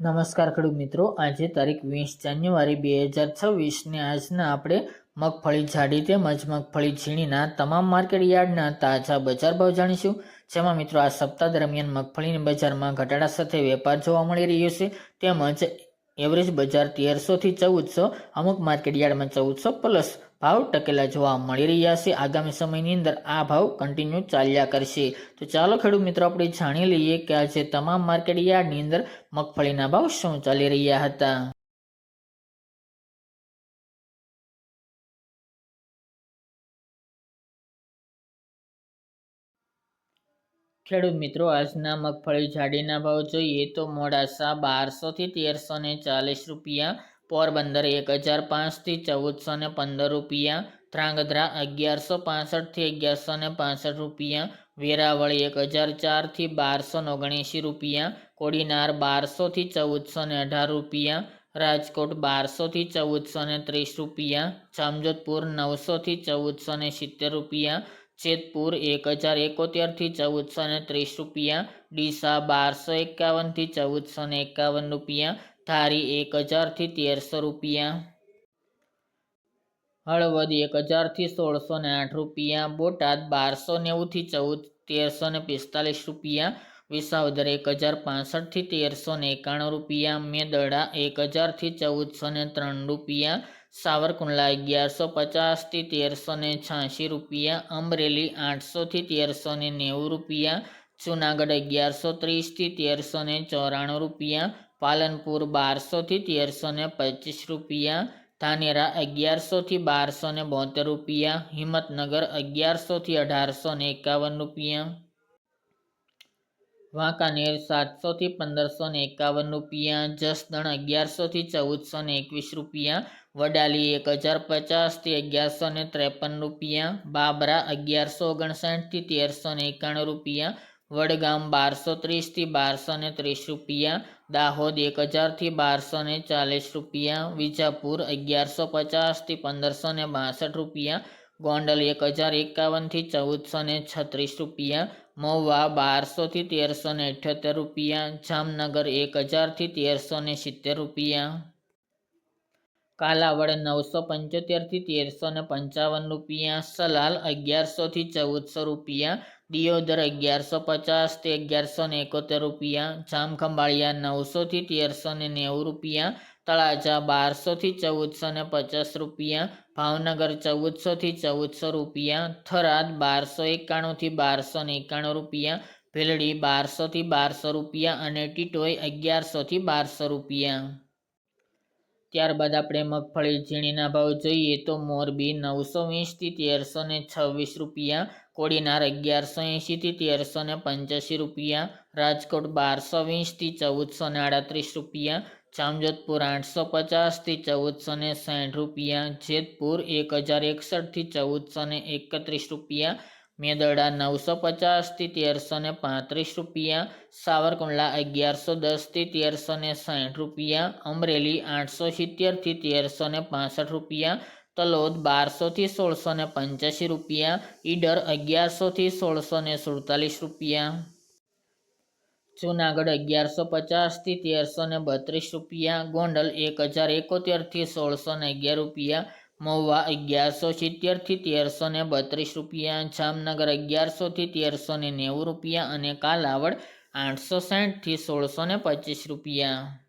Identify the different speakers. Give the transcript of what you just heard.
Speaker 1: નમસ્કાર ખેડૂત મિત્રો. આજે તારીખ વીસ જાન્યુઆરી બે હજાર છવ્વીસને આજના આપણે મગફળી જાડી તેમજ મગફળી ઝીણીના તમામ માર્કેટ યાર્ડના તાજા બજાર ભાવ જાણીશું. જેમાં મિત્રો આ સપ્તાહ દરમિયાન મગફળીની બજારમાં ઘટાડા સાથે વેપાર જોવા મળી રહ્યો છે. તેમજ એવરેજ બજાર તેરસોથી ચૌદસો, અમુક માર્કેટ યાર્ડમાં ચૌદસો પ્લસ ભાવ ટકેલા જોવા મળી રહ્યા છે. આગામી સમયની અંદર આ ભાવ કન્ટિન્યુ ચાલ્યા કરશે. તો ચાલો ખેડૂત મિત્રો, આપણે જાણી લઈએ કે આજે તમામ માર્કેટ યાર્ડની અંદર મગફળીના ભાવ શું ચાલી રહ્યા હતા. ખેડૂત મિત્રો, આજના મગફળી જાડીના ભાવ જોઈએ તો મોડાસા બારસોથી તેરસો ને ચાલીસ રૂપિયા, પોરબંદર એક હજાર પાંચથી ચૌદસો ને પંદર રૂપિયા, ધ્રાંગધ્રા અગિયારસો પાસઠથી અગિયારસો ને પાસઠ રૂપિયા, વેરાવળ એક હજાર ચારથી બારસો ઓગણએંશી રૂપિયા, કોડીનાર બારસોથી ચૌદસો ને અઢાર રૂપિયા, રાજકોટ બારસોથી ચૌદસો ને ત્રીસ રૂપિયા, જામજોધપુર નવસોથી ચૌદસો ને સિત્તેર રૂપિયા જેતપુર એક હજાર એકોતેરથી ચૌદસો ને ત્રીસ રૂપિયા, ડીસા બારસો એકાવનથી ચૌદસો ને એકાવન રૂપિયા, ધારી એક હજારથી તેરસો રૂપિયા. હળવદ એક હજારથી સોળસો ને આઠ રૂપિયા, બોટાદ બારસો નેવુંથી ચૌદ તેરસો ને પિસ્તાલીસ રૂપિયા, વિસાવદર એક હજાર પાસઠથી તેરસો ને એકાણું રૂપિયા, મેદડા એક હજારથી ચૌદસો ને ત્રણ રૂપિયા સાવરકુંડલા અગિયારસો પચાસથી તેરસો ને છ્યાસી રૂપિયા, અમરેલી આઠસોથી તેરસો ને નેવું રૂપિયા, જુનાગઢ અગિયારસો ત્રીસથી તેરસો ને ચોરાણું રૂપિયા, પાલનપુર બારસોથી તેરસો ને પચીસ રૂપિયા, ધાનેરા અગિયારસોથી બારસો ને બોતેર રૂપિયા, હિંમતનગર અગિયારસોથી અઢારસો ને એકાવન રૂપિયા. વાંકાનેર સાતસોથી પંદરસો ને એકાવન રૂપિયા જસદણ અગિયારસોથી ચૌદસો ને એકવીસ રૂપિયા, વડાલી એક હજાર પચાસથી અગિયારસો ને ત્રેપન રૂપિયા, બાબરા અગિયારસો ઓગણસાઠથી તેરસો ને એકાણું રૂપિયા, વડગામ બારસો ત્રીસથી બારસો ને ત્રીસ રૂપિયા, દાહોદ એક હજારથી બારસો ને ચાલીસ રૂપિયા, વિજાપુર અગિયારસો પચાસથી પંદરસો ને બાસઠ રૂપિયા, ગોંડલ એક હજાર એકાવનથી ચૌદસો ને છત્રીસ રૂપિયા મહુવા બારસોથી તેરસો ને અઠ્યોતેર રૂપિયા, જામનગર એક હજારથી તેરસો ને સિત્તેર રૂપિયા. કાલાવડ નવસો પંચોતેરથી તેરસો ને પંચાવન રૂપિયા, સલાલ અગિયારસોથી ચૌદસો રૂપિયા, દિયોદર અગિયારસો પચાસથી અગિયારસો ને એકોતેર રૂપિયા, જામખંભાળિયા નવસોથી તેરસો ને નેવું રૂપિયા, તળાજા બારસોથી ચૌદસો ને પચાસ રૂપિયા ભાવનગર ચૌદસોથી ચૌદસો રૂપિયા, થરાદ બારસો એકાણુંથી બારસો એકાણું રૂપિયા, ભેલડી બારસોથી બારસો રૂપિયા અને ટીટોઈ અગિયારસોથી બારસો રૂપિયા. ત્યારબાદ આપણે મગફળી ઝીણીના ભાવ જોઈએ તો મોરબી નવસો વીસથી તેરસો ને છવ્વીસ રૂપિયા, કોડીનાર અગિયારસો એંશીથી તેરસો ને પંચ્યાસી રૂપિયા, રાજકોટ બારસો વીસથી ચૌદસો ને આડત્રીસ રૂપિયા જામજોધપુર આઠસો પચાસથી ચૌદસો ને સાઠ રૂપિયા, જેતપુર એક હજાર એકસઠથી ચૌદસો ને એકત્રીસ રૂપિયા, મેદડા નવસો પચાસથી તેરસો ને પાંત્રીસ રૂપિયા, સાવરકુંડલા અગિયારસો દસથી તેરસો ને સાઠ રૂપિયા, અમરેલી આઠસો સિત્તેરથી તેરસો ને પાસઠ રૂપિયા, તલોદ બારસોથી સોળસો ને પંચ્યાસી રૂપિયા, ઈડર અગિયારસોથી સોળસો ને સુડતાલીસ રૂપિયા. જૂનાગઢ અગિયારસો પચાસથી તેરસો ને બત્રીસ રૂપિયા, ગોંડલ એક હજાર એકોતેરથી સોળસો ને અગિયાર રૂપિયા, મહુવા અગિયારસો સિત્તેરથી તેરસો ને બત્રીસ રૂપિયા, જામનગર અગિયારસોથી તેરસો ને નેવું રૂપિયા અને કાલાવડ આઠસો સાઠથી સોળસો ને પચીસ રૂપિયા.